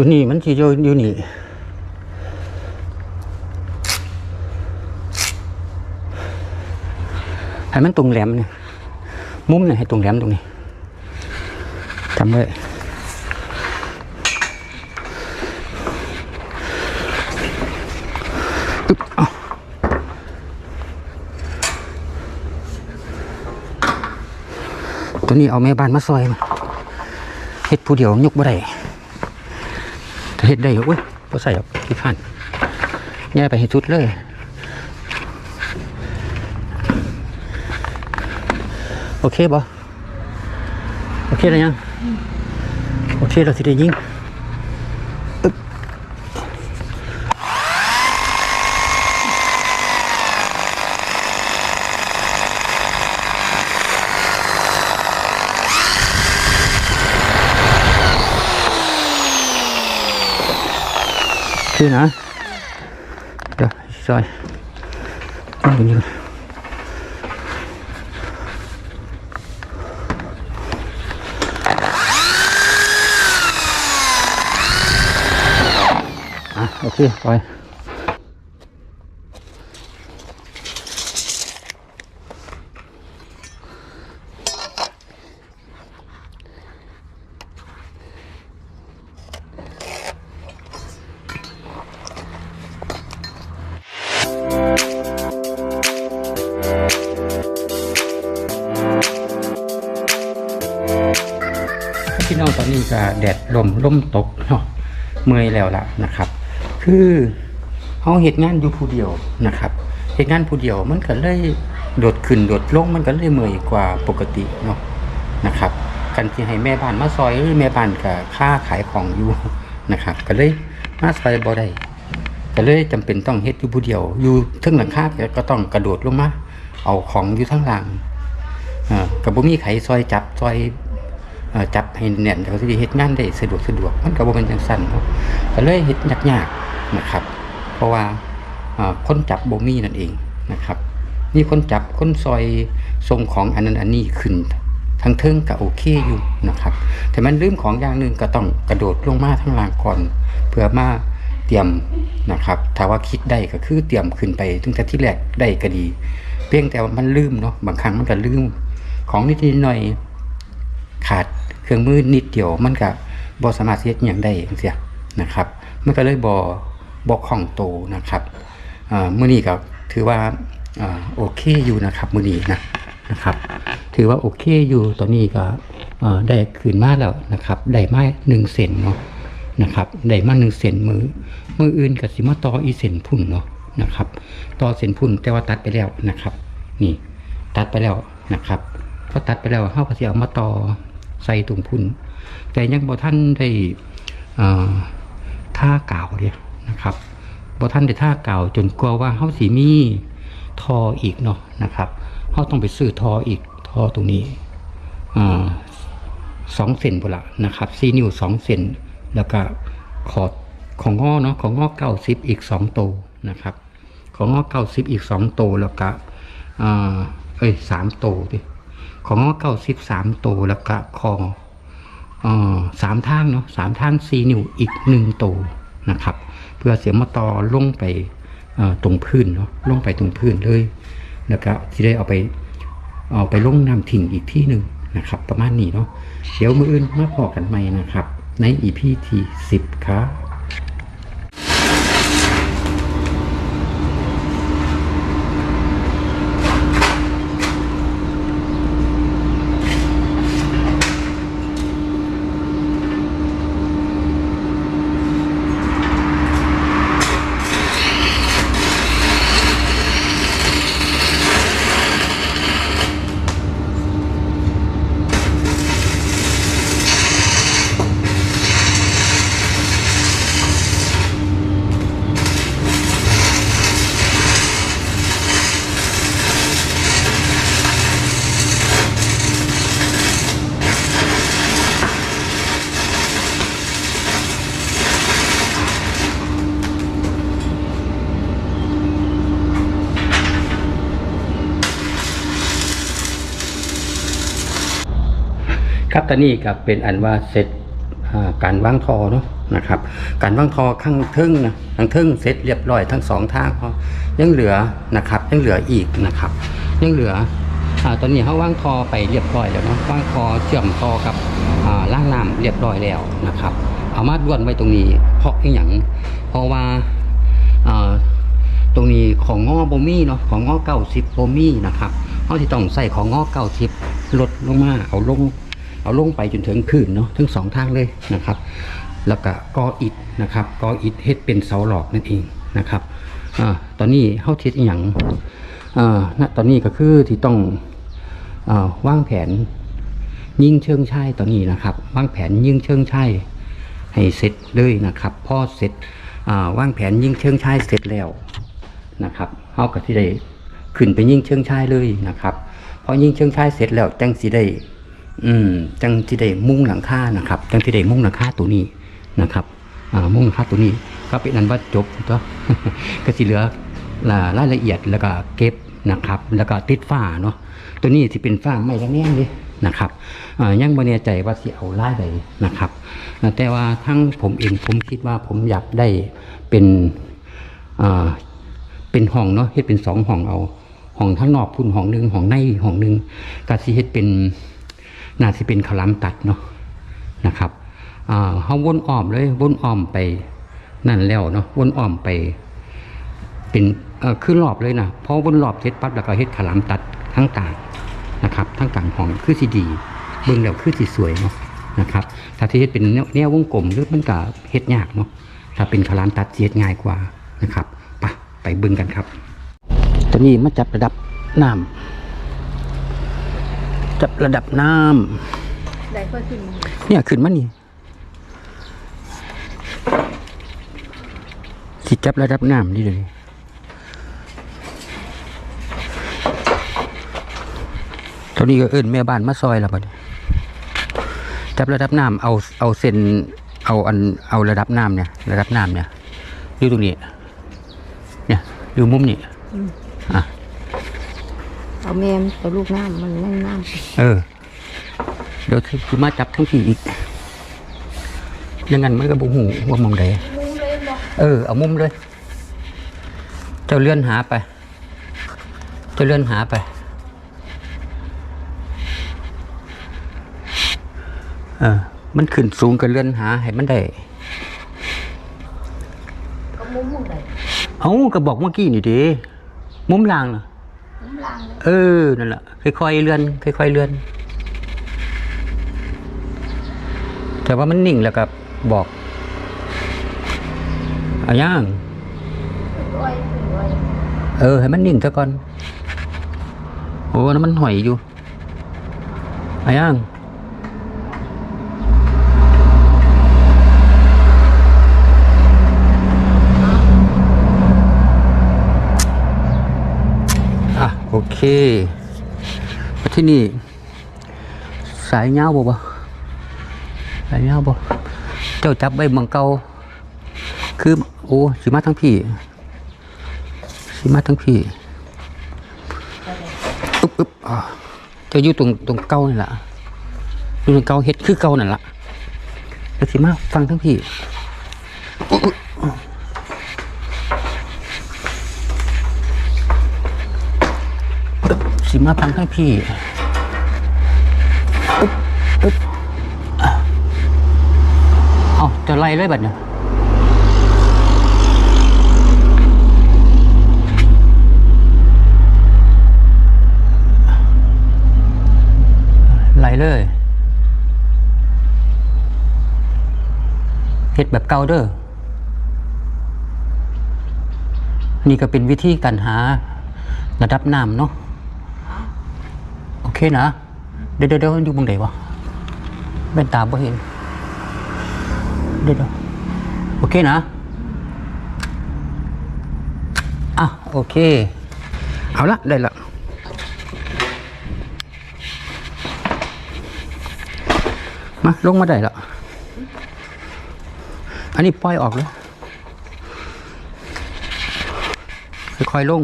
ตัวนี้มันสิอยู่อยู่นี่ให้มันตรงแหลมเนี่ยมุมเนี่ยให้ตรงแหลมตรงนี้จำไว้อึ๊บเอาตัวนี้เอาแม่บ้านมาซอยมาเฮ็ดผู้เดียวยกบ่ได้ เห็ดได้ก็เว้ยก็ใส่ออกที่พันแย่ไปให้ชุดเลยโอเคบ่โอเคแล้วยัง โอเคเราสิได้ยิง นะเดี๋ยวซอยต้องดูนี่ก่อนอะโอเคไป ก็แดดลมลมตกเนาะเมื่อยแล้วล่ะนะครับ คือเขาเหตุงานอยู่ผู้เดียวนะครับเหตุงานผู้เดียวมันก็เลยโดดขึ้นโดดลงมันก็เลยเมื่อยกว่าปกติเนาะนะครับกันที่ให้แม่บ้านมาซอยหรือแม่บ้านกับค่าขายของอยู่นะครับ ก็เลยมาซอยบ่ได้ก็เลยจำเป็นต้องเฮ็ดอยู่ผู้เดียว อยู่เทึงหลังคาก็ต้องกระโดดลงมาเอาของอยู่ทั้งหลังอ่ากับบ่มีไขซอยจับซอย จับให้แน่นเขาสิได้เฮ็ดงานได้สะดวกสะดวกมันก็บ่เป็นจังซั่นเนาะก็เลยเฮ็ดยากๆนะครับ เพราะว่าคนจับบ่มีนั่นเองนะครับนี่คนจับคนซอยส่งของอันนั้นอันนี้ขึ้นทั้งเทิงก็โอเคอยู่นะครับ แต่มันลืมของอย่างหนึ่งก็ต้องกระโดดลงมาทั้งล่างก่อนเพื่อมาเตรียมนะครับถ้าว่าคิดได้ก็คือเตรียมขึ้นไปตั้งแต่ที่แรกได้ก็ดี เพียงแต่ว่ามันลืมเนาะบางครั้งมันก็ลืมของนิดๆหน่อยขาด เครื่องมือนิดเดียวมันก็บ่สามารถเฮ็ดอย่างได้จังซี่นะครับ มันก็เลยบ่บ่คล่องโตนะครับอ่ามื้อนี้ก็ถือว่าโอเคอยู่นะครับมื้อนี้นะนะครับ ถือว่าโอเคอยู่ตอนนี้ก็ได้คืนมาแล้วนะครับได้มา1เซนเนาะนะครับได้มา1เซนมือมืออื่นก็สิมาต่ออีเซนพุ่นเนาะนะครับต่อเซนพุ่นแต่ว่าตัดไปแล้วนะครับ นี่ตัดไปแล้วนะครับพอตัดไปแล้วเฮาก็สิเอามาต่อ ใส่ถุงพุ่น แต่ยังบ่ท่านได้เอ่อท่ากาวเด้นะครับบ่ท่านได้ท่าเก่าจนกลัวว่าเฮาสิมีทออีกเนาะนะครับเฮาต้องไปซื้อทออีกทอตรงนี้สองเซนพุ่นละนะครับ4นิ้วสองเซนแล้วก็ขอดของงอเนาะของงอเก้าสิบอีกสองโตนะครับ ของงอเก้าสิบอีกสองโตแล้วก็เอ้ยสามโตดิ ของงอเก้าสิบสามโตวแล้วก็คออสามทางเนาะสามทางสี่นิ้วอีกหนึ่งโตวนะครับ เพื่อเสียมาต่อลงไปตรงพื้นเนาะลงไปตรงพื้นเลย แล้วก็ที่ได้เอาไปเอาไปลงน้ำทิ้งอีกที่หนึ่งนะครับ ประมาณนี้เนาะเดี๋ยวมืออื่นมาพอกันใหม่นะครับ ในอีพีที่สิบครับ ตอนนี้ก็เป็นอันว่าเสร็จการวางทอเนาะนะครับ การวางทอข้างทึ่งนะข้งทึ่งเสร็จเรียบร้อยทั้งสองทางพอยังเหลือนะครับยังเหลืออีกนะครับ ยังเหลืออตอนนี้เขาว่างทอไปเรียบร้อยแล้วเนาะว่างทอเชื่อมทอกับล่างน้ำเรียบร้อยแล้วนะครับ เอามาด้วนไว้ตรงนี้ เพราะอย่างเพราะว่าตรงนี้ของงอโบมี่เนาะของงอเก้าสิบโบมี่นะครับเขาที่ต้องใส่ของงอเก้าสิบลดลงมาเอาลง เอาลงไปจนถึงพื้นเนาะทั้งสองทางเลยนะครับ แล้วก็กออิฐนะครับกออิฐเฮ็ดเป็นเสาหลอกนั่นเองนะครับอ่าตอนนี้เฮาทิดอย่างอ่าณตอนนี้ก็คือที่ต้องอ่าวางแผนยิงเชิงชัยตอนนี้นะครับวางแผนยิงเชิงชัยให้เสร็จเลยนะครับพอเสร็จอ่าวางแผนยิงเชิงชัยเสร็จแล้วนะครับเฮาก็ที่ได้ขึ้นไปยิงเชิงชัยเลยนะครับพอยิงเชิงชัยเสร็จแล้วจังสิได้ อืมจังที่ได้มุ่งหลังค่านะครับจังที่ได้มุ่งหลังค่าตัวนี้นะครับอ่ามุ่งหลังค่าตัวนี้ ก็เป็นนั้นว่าจบตัวก็สิเหลือรารายละเอียดแล้วก็เก็บนะครับ แล้วก็ติดฝ้าเนาะตัวนี้ที่เป็นฝ้าไม่ระแนเลยนะครับอ่ายังไม่แน่ใจว่าสิเอาลายใดนะครับ แต่ว่าทั้งผมเองผมคิดว่าผมอยากได้เป็นอ่าเป็นห้องเนาะเฮ็ดเป็นสองห้องเอาห้องข้างนอกพุ่นห้องหนึ่งห้องในห้องหนึ่งก็สิเฮ็ดเป็น น่าสิเป็นขาวลามตัดเนาะนะครับเฮาวนอ้อมเลยวนอ้อมไปนั่นแล้วเนาะวนอ้อมไป เป็นเอ่อขึ้นรอบเลยนะพอวนรอบเสร็จปั๊บแล้วก็เฮ็ดขาวลามตัดทั้งกลางนะครับ ทั้งกลางห้องคือสิดี เบิ่งแล้วคือสิสวยเนาะนะครับ ถ้าที่เฮ็ดเป็นแนวววงกลมหรือมันก็เฮ็ดยากเนาะถ้าเป็นขาวลามตัดสิเฮ็ดง่ายกว่านะครับไปไปเบิ่งกันครับตอนนี้มาจับระดับน้ำ จับระดับน้ได้ค่อยขึ้นำเนี่ยขึ้นมานี่สิจับระดับน้ำนี่เลยตอนนี้ก็เอิ้นแม่บ้านมาซอยแล้วบัดนี้จับระดับน้ำเอาเอาเส้นเอาอันเอาระดับน้ำเนี่ยระดับน้ำเนี่ยอยู่ตรงนี้ เนี่ยอยู่มุมนี้อะ เอาแมมเอาลูกน้ำมันแน่นน้ำเออ เดี๋ยวคือมาจับทั้งทีอีกอยังงั้นมันก็บุหูว่ามองใดเออ เอามุมเลย เจ้าเลื่อนหาไป เจ้าเลื่อนหาไป เออ มันขึ้นสูงก็เลื่อนหาให้มันได้ก็มุ้งมุ้งเลยเอาก็บอกเมื่อกี้นี่เดีมุมล่างน่ะมุ้งล่าง เลยเออ นั่นแหละค่อยๆเลื่อนค่อยๆเลื่อน แต่ว่ามันนิ่งแล้วก็บอกเอาย่างร้อยขึ้นร้อยเออ ให้มันนิ่งซะก่อน โอ้นั่นมันหอยอยู่เอาย่าง โอเคมาที่นี่ สายเงาบ่บ่สายเงาบ่เจ้าจับใบมังเกาคือ โอ้สิมาทั้งพี่สิมาทั้งพี่อุ๊บอุ๊บอ่าจะอยู่ตรงตรงเก้านี่แหละอยู่ตรงเก้าเฮ็ดคือเก้านั่นละแล้วสิมาฟังทั้งพี่อุ๊บอุ๊บอุ๊บ สิมาฟังทั้งพี่อุ๊บอุ๊บอะเอาจะไล่เลยบัดเนี่ยไหลเลยเห็ดแบบเก่าเด้อนี่ก็เป็นวิธีการหาระดับน้ำเนาะโอ เคนะเดี๋ยวเดี๋ยวเดี๋ยวอยู่บงไหนวะแว่นตาบ่เห็น เดี๋ยวเดี๋ยวโอเคนะ อะโอเค เอาละได้ละมาลงมาได้ล้วอันนี้ปล่อยออกเลยค่อยๆลง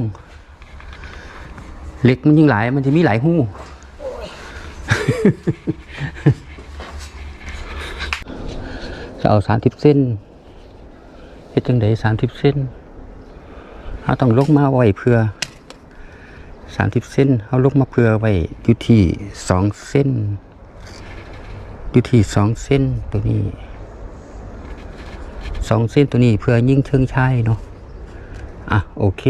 เหล็กมันยิ่งหลายมันจะมีหลายหูส จะเอาสามสิบเส้นเฮ็ดจังไดสามสิบเส้นเราต้องลงมาไว้เพื่อสามสิบเส้นเอาลงมาเพื่อไว้อยู่ที่สองเส้นอยู่ที่สองเส้นตัวนี้สองเส้นตัวนี้เพื่อยิ่งเชิงชายเนาะอะโอเค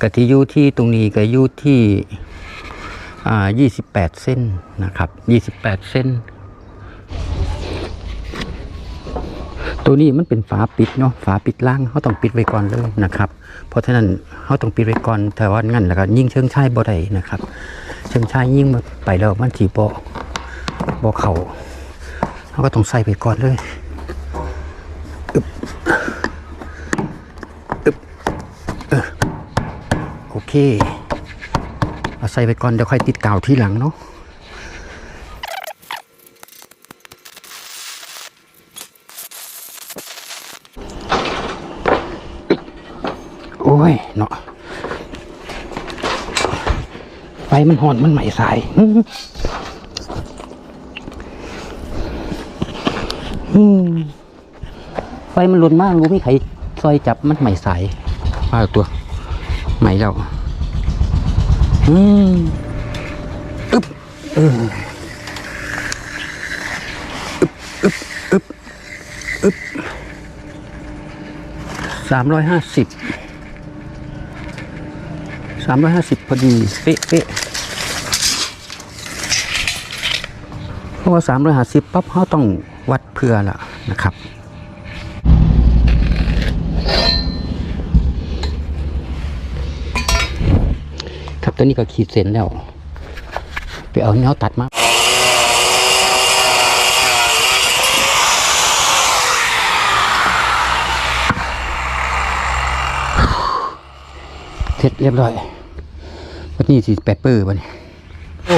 กะทิยู่ที่ตรงนี้ก็อยู่ที่ ยี่สิบแปดเส้นนะครับยี่สิบแปดเส้น ตัวนี้มันเป็นฝาปิดเนาะฝาปิดล่างเขาต้องปิดไว้ก่อนเลยนะครับ เพราะฉะนั้นเขาต้องปิดไว้ก่อนแต่ว่างั้นแล้วก็ยิ่งเชิงชายบ่ได้นะครับ เชิงชายยิ่งไปแล้วมันสีบ่บ่เข่าเขาก็ต้องใส่ไปก่อนเลยอึบอึบเออโอเค เอาใส่ไปก่อนเดี๋ยวค่อยติดกาวที่หลังเนาะโอ้ยเนาะไฟมันหอนมันไหมสายไฟมันรุนมากรู้ไม่ใครซอยจับมันไหมสายป้าตัวไหมแล้ว อืมอึ๊บเอออึ๊บอึ๊บอึ๊บอึ๊บสามร้อยห้าสิบสามร้อยห้าสิบพอดีเป๊ะเป๊ะเพราะว่าสามร้อยห้าสิบปั๊บเขาต้องวัดเพื่อละนะครับ ครับ ตัวนี้ก็ขีดเส้นแล้ว ไปเอาเนื้อตัดมาเสร็จเรียบร้อยวันนี้สิแปดเปอร์วันนี้โอ้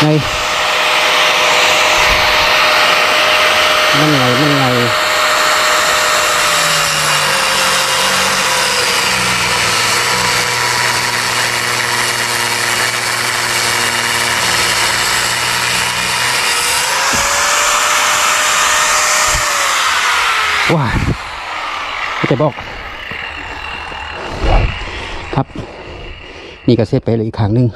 ไงมันไงมันไงว้าไม่จะ บอกครับ นี่ก็เสร็จไปเลยอีกครั้งหนึ่ง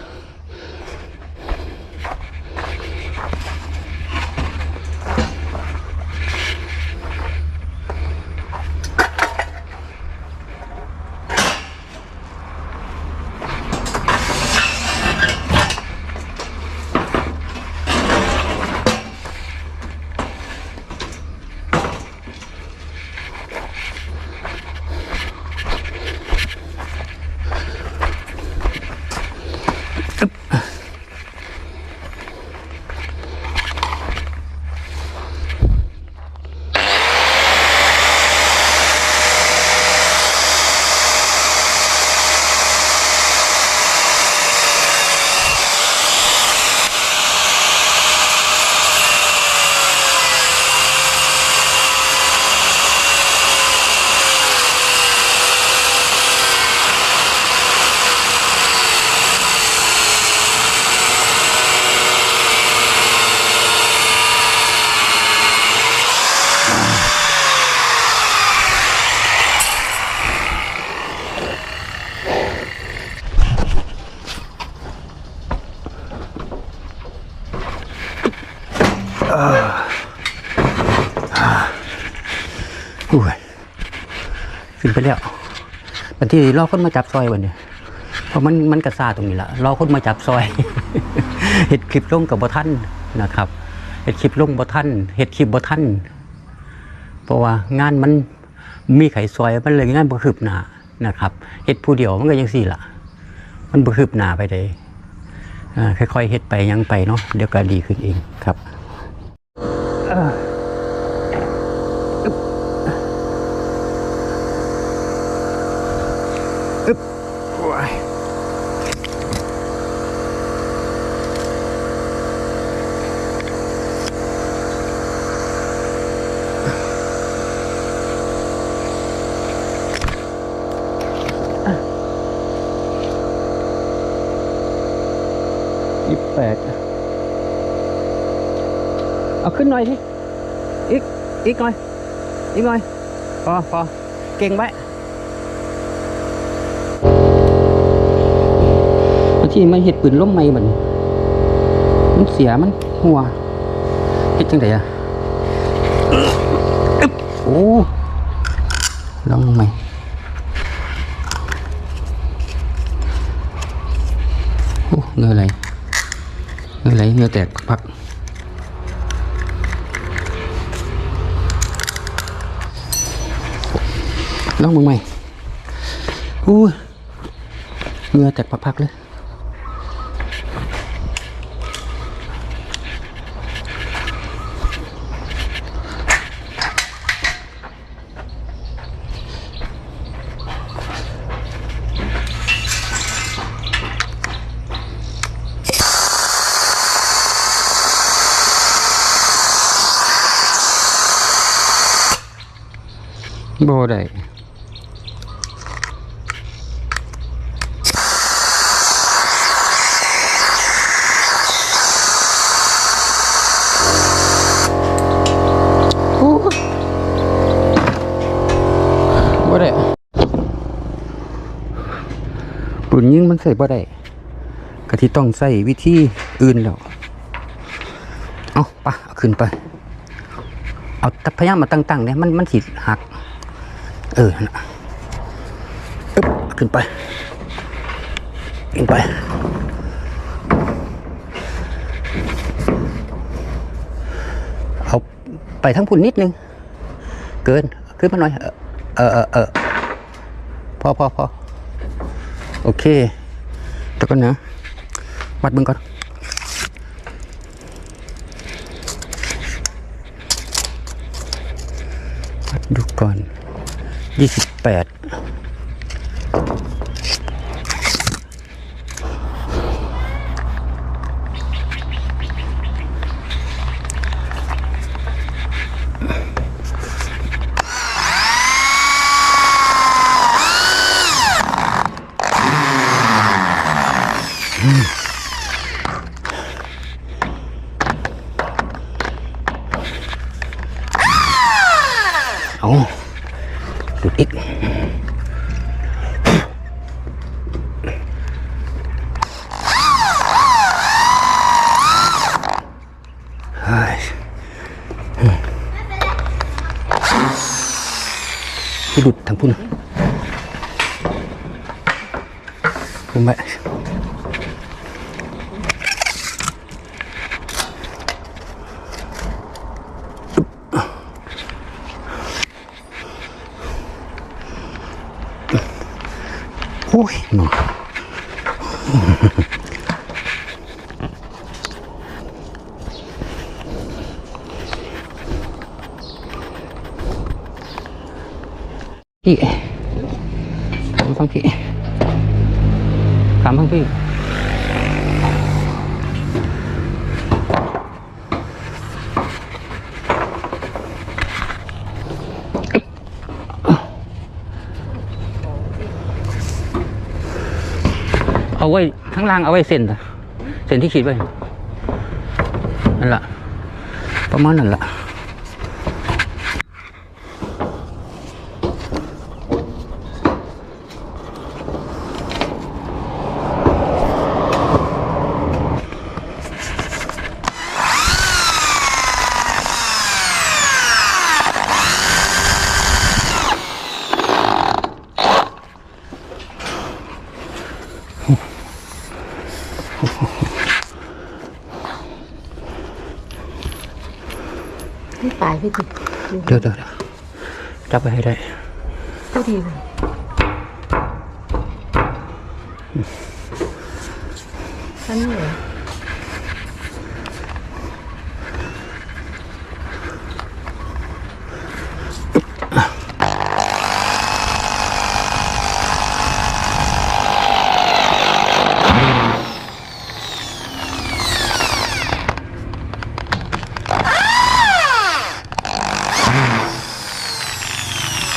ไปแล้ววันที่รอคนมาจับซอยวันนี้เพราะมันมันกระซาตรงนี้แหละรอคนมาจับซอยเห็ดคลิปลงกับบท่านนะครับเห็ดคลิปลงบท่านเห็ดคลิปบท่านเพราะว่างานมันมีไขซอยมันเลยงานบ่คืบหนานะครับเห็ดผู้เดียวมันก็ยังสี่ละมันบ่คืบหนาไปเลยค่อยๆเฮ็ดไปยังไปเนาะเดี๋ยวก็ดีขึ้นเองครับ แปดเอาขึ้นหน่อยทีอีกอีกหน่อยอีกหน่อยพอพอเก่งไว้ที่มันเห็ดปืนล้มไม่บัดนมันเสียมันหัวเฮ็ดจังไดอะโอ้ลองไหมโอ้เงยไหลเงย ไหลเงยแตกพักลองมึงไหมอู้ยเหงื่อแตกพักๆเลย โอ้บ่ได้ปืนยิงมันใส่บ่ได้กะที่ต้องใส่วิธีอื่นแล้วเอาปะเอาขึ้นไป เอาแต่พยายามมาตั้งๆเนี่ยมันมันสิหัก เออนะอึ๊บขึ้นไป ขึ้นไป เอาไปทั้งพุ่นนิดนึง เกิน ขึ้นมาหน่อย เออเออเออพอพอพอโอเคเดี๋ยวก่อนนะ วัดเบิ่งก่อนวัดดูก่อน ยี่สิบแปดเอาดูดอีกเฮ้ยที่ดุดทางพุ่นผมไปโอ้ยหนอ พี่ถามฟังพี่ถามฟังพี่เอาไว้ข้างล่างเอาไว้เส้นเส้นที่ขีดไว้นั่นแหละประมาณนั่นละให้ตาย พี่ดิเดี๋ยวเดี๋ยวเดี๋ยวจับไปให้ได้ผู้ดีเลยท่านนี่เหรอ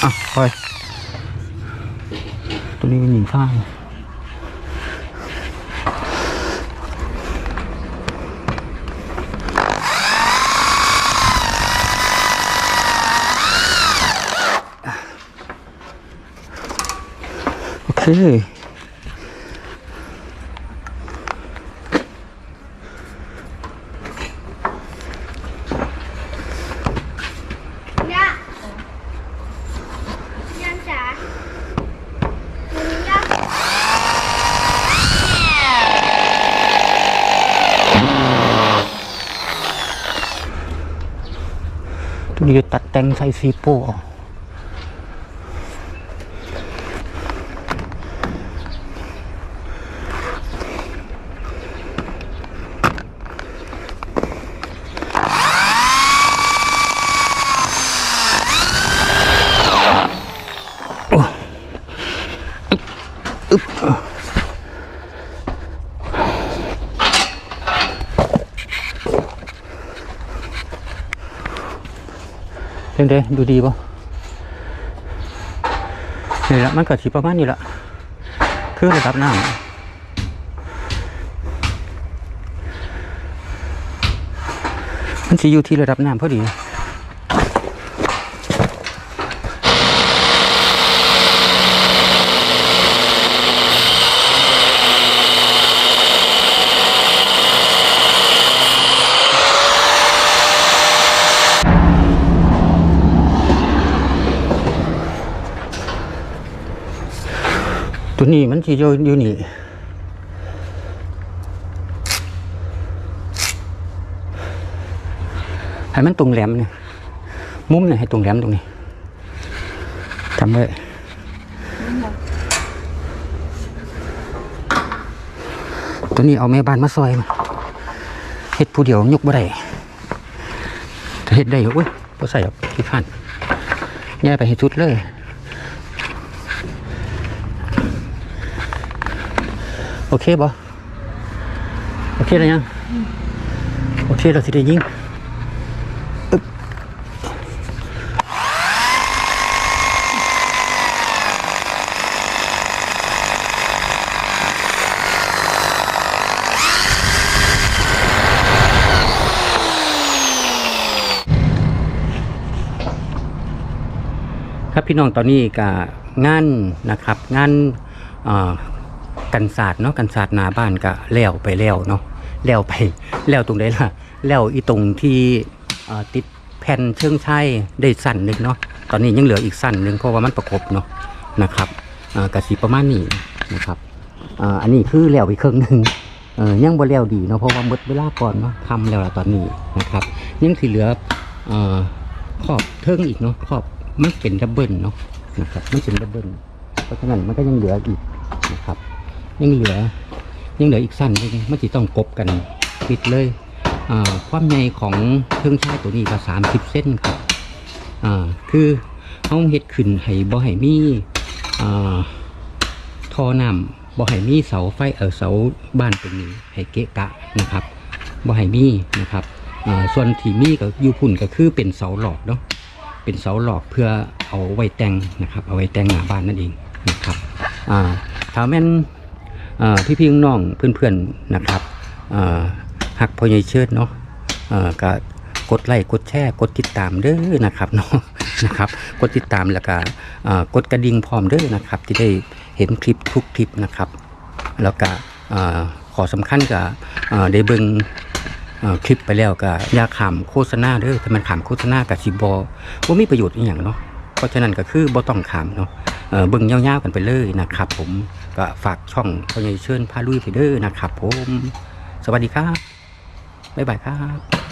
อะไปตัวนี้เป็นหญิงฟ้าโอเค ตัวนี้ตัดแต่งใส่ซีโป้เอา เด้ดูดีป่ะนี่ละมันก็สิประมาณนี้ละคือระดับน้ำมันจะอยู่ที่ระดับน้ำพอดี ตัวนี้มันสิอยู่อยู่นี่ให้มันตรงแหลมเนี่ยมุมเนี่ยให้ตรงแหลมตรงนี้ทำไว้ตัวนี้เอาแม่บ้านมาซอยมาเฮ็ดผู้เดียวยกบ่ได้เฮ็ดได้ก็อุ้ยบ่ใส่หรอกที่ผ่านแย่ไปให้ชุดเลย โอเคบ่โอเคแล้วยังโอเคเราสิได้ยิงครับพี่น้องตอนนี้กับงานนะครับงานอ่อ กันศาสตร์เนาะกันศาสตร์หนาบ้านก็แล้วไปแล้วเนาะแล้วไปแล้วตรงไหนล่ะแล้วอีตรงที่ติดแผ่นเชิงชัยได้สั้นหนึ่งเนาะตอนนี้ยังเหลืออีกสั้นหนึ่งเพราะว่ามันประกบเนาะนะครับอ่ากสีประมาณนี้นะครับอันนี้คือแล้วไปครึ่งหนึ่งยังบ่แล้วดีเนาะเพราะว่าหมดเวลาก่อนเนาะทำแล้วละตอนนี้นะครับยังที่เหลือเอ่อขอบเทิงอีกเนาะขอบมันเป็นดับเบิลเนาะนะครับมันเป็นดับเบิลเพราะฉะนั้นมันก็ยังเหลืออีก ยังเหลือ ยังเหลืออีกสั้นหนึงมันจะต้องกบกันปิดเลยความใหญ่ของเครื่องใช้ตัวนี้ก็สามสิบเส้นครับคือเขาเฮ็ดขึ้นให้บ่ให้มีท่อน้ำบ่ให้มีเสาไฟเออเสาบ้านตรงนี้ให้เกะกะนะครับบ่ให้มีนะครับส่วนที่มีก็อยู่พุ่นก็คือเป็นเสาหลอกเนาะเป็นเสาหลอกเพื่อเอาไว้แต่งนะครับ เอาไว้แต่งหน้าบ้านนั่นเองนะครับถ้าแม่น พี่พี่น้องเพื่อนๆนะครับหักพอใหญเชิดเนาะก็กดไลค์กดแชร์กดติดตามเด้อนะครับเนาะนะครับกดติดตามแล้วก็กดกระดิ่งพร้อมเด้อนะครับที่ได้เห็นคลิปทุกคลิปนะครับ แล้วก็ขอสำคัญกับเอ่อได้เบิ่งคลิปไปแล้วก็ยาขามโฆษณาเด้อถ้ามันขามโฆษณากับสิบอว่ามีประโยชน์อีหยังเนาะเพราะฉะนั้นก็คือบ่ต้องขามเนาะ เอ่อเบิ่งยาวๆกันไปเลยนะครับ ผมก็ฝากช่องเขาใหญ่เชิญพาลุยไปเด้อนะครับ ผม สวัสดีครับบ๊ายบายครับ